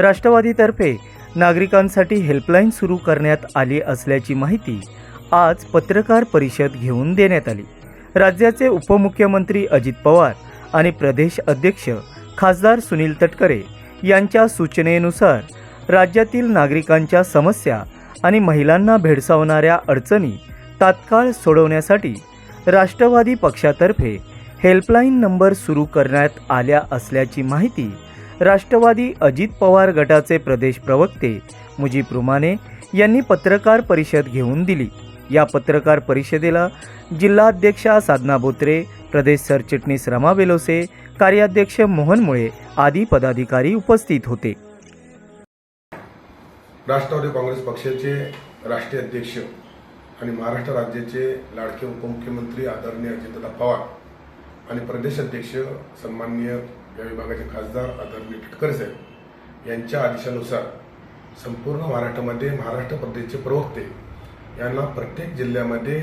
राष्ट्रवादीतर्फे नागरिकांसाठी हेल्पलाईन सुरू करण्यात आली असल्याची माहिती आज पत्रकार परिषद घेऊन देण्यात आली. राज्याचे उपमुख्यमंत्री अजित पवार आणि प्रदेश अध्यक्ष खासदार सुनील तटकरे यांच्या सूचनेनुसार राज्यातील नागरिकांच्या समस्या आणि महिलांना भेडसावणाऱ्या अडचणी तात्काळ सोडवण्यासाठी राष्ट्रवादी पक्षातर्फे हेल्पलाईन नंबर सुरू करण्यात आल्या असल्याची माहिती राष्ट्रवादी अजित पवार गटाचे प्रदेश प्रवक्ते मुजीब रुमाने यांनी पत्रकार परिषद घेऊन दिली. या पत्रकार परिषदेला जिल्हाध्यक्षा साधना बोत्रे प्रदेश सरचिटणीस रमा बेलोसे कार्याध्यक्ष मोहन मुळे आदी पदाधिकारी उपस्थित होते. राष्ट्रवादी काँग्रेस पक्षाचे राष्ट्रीय अध्यक्ष आणि महाराष्ट्र राज्याचे लाडके उपमुख्यमंत्री आदरणीय अजितदा पवार आणि प्रदेश अध्यक्ष सन्माननीय या विभागाचे खासदार आदरणीय टटकर साहेब यांच्या आदेशानुसार संपूर्ण महाराष्ट्रामध्ये महाराष्ट्र प्रदेशचे प्रवक्ते यांना प्रत्येक जिल्ह्यामध्ये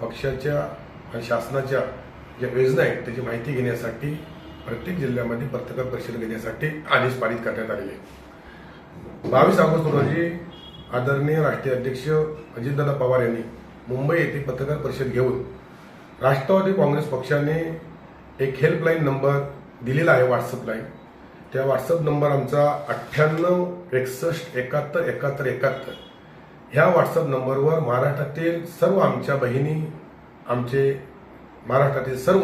पक्षाच्या आणि शासनाच्या ज्या योजना आहेत त्याची माहिती घेण्यासाठी प्रत्येक जिल्ह्यामध्ये पत्रकार परिषद घेण्यासाठी आदेश पारित करण्यात आलेले बावीस ऑगस्ट रोजी आदरणीय राष्ट्रीय अध्यक्ष अजितदादा पवार यांनी मुंबई येथे पत्रकार परिषद घेऊन राष्ट्रवादी काँग्रेस पक्षाने एक हेल्पलाईन नंबर दिलेला आहे व्हॉट्सअप लाईन त्या व्हॉट्सअप नंबर आमचा अठ्ठ्याण्णव एकसष्ट एकाहत्तर एकाहत्तर एकाहत्तर. ह्या व्हॉट्सअप नंबरवर महाराष्ट्रातील सर्व आमच्या बहिणी आमचे महाराष्ट्रातील सर्व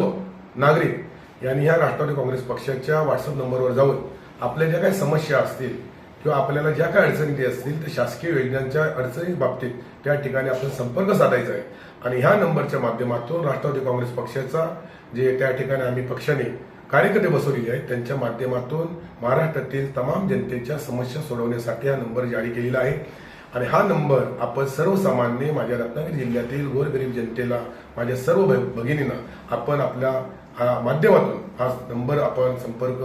नागरिक यांनी ह्या राष्ट्रवादी काँग्रेस पक्षाच्या व्हॉट्सअप नंबरवर जाऊन आपल्या ज्या काही समस्या असतील किंवा आपल्याला ज्या काही अडचणी असतील त्या शासकीय योजनांच्या अडचणी बाबतीत त्या ठिकाणी आपण संपर्क साधायचा आहे. आणि ह्या नंबरच्या माध्यमातून राष्ट्रवादी काँग्रेस पक्षाचा जे त्या ठिकाणी आम्ही पक्षाने कार्यकर्ते बसवलेले आहेत. त्यांच्या माध्यमातून महाराष्ट्रातील तमाम जनतेच्या समस्या सोडवण्यासाठी हा नंबर जारी केलेला आहे. आणि हा नंबर आपण सर्वसामान्य माझ्या रत्नागिरी जिल्ह्यातील गोरगरीब जनतेला माझ्या सर्व भ- भगिनींना आपण आपल्या हा माध्यमातून हा नंबर आपण संपर्क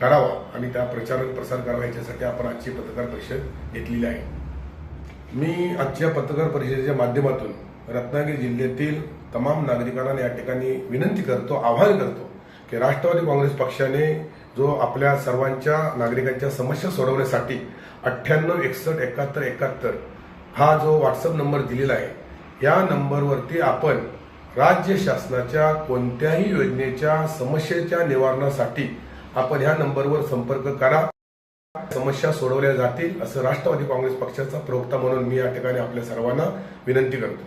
करावा आणि त्या प्रचार प्रसार करावा याच्यासाठी आपण आजची पत्रकार परिषद घेतलेली आहे. मी आजच्या पत्रकार परिषदेच्या माध्यमातून रत्नागिरी जिल्ह्यातील तमाम नागरिकांना या ठिकाणी विनंती करतो आवाहन करतो की राष्ट्रवादी काँग्रेस पक्षाने जो आपल्या सर्वांच्या नागरिकांच्या समस्या सोडवण्यासाठी अठ्ठ्याण्णव एकसष्ट एकाहत्तर एकाहत्तर हा जो व्हॉट्सअप नंबर दिलेला आहे या नंबरवरती आपण राज्य शासनाच्या कोणत्याही योजनेच्या समस्येच्या निवारणासाठी आपण ह्या नंबरवर संपर्क करा. समस्या सोडवल्या जातील असं राष्ट्रवादी काँग्रेस पक्षाचा प्रवक्ता म्हणून मी या ठिकाणी आपल्या सर्वांना विनंती करतो.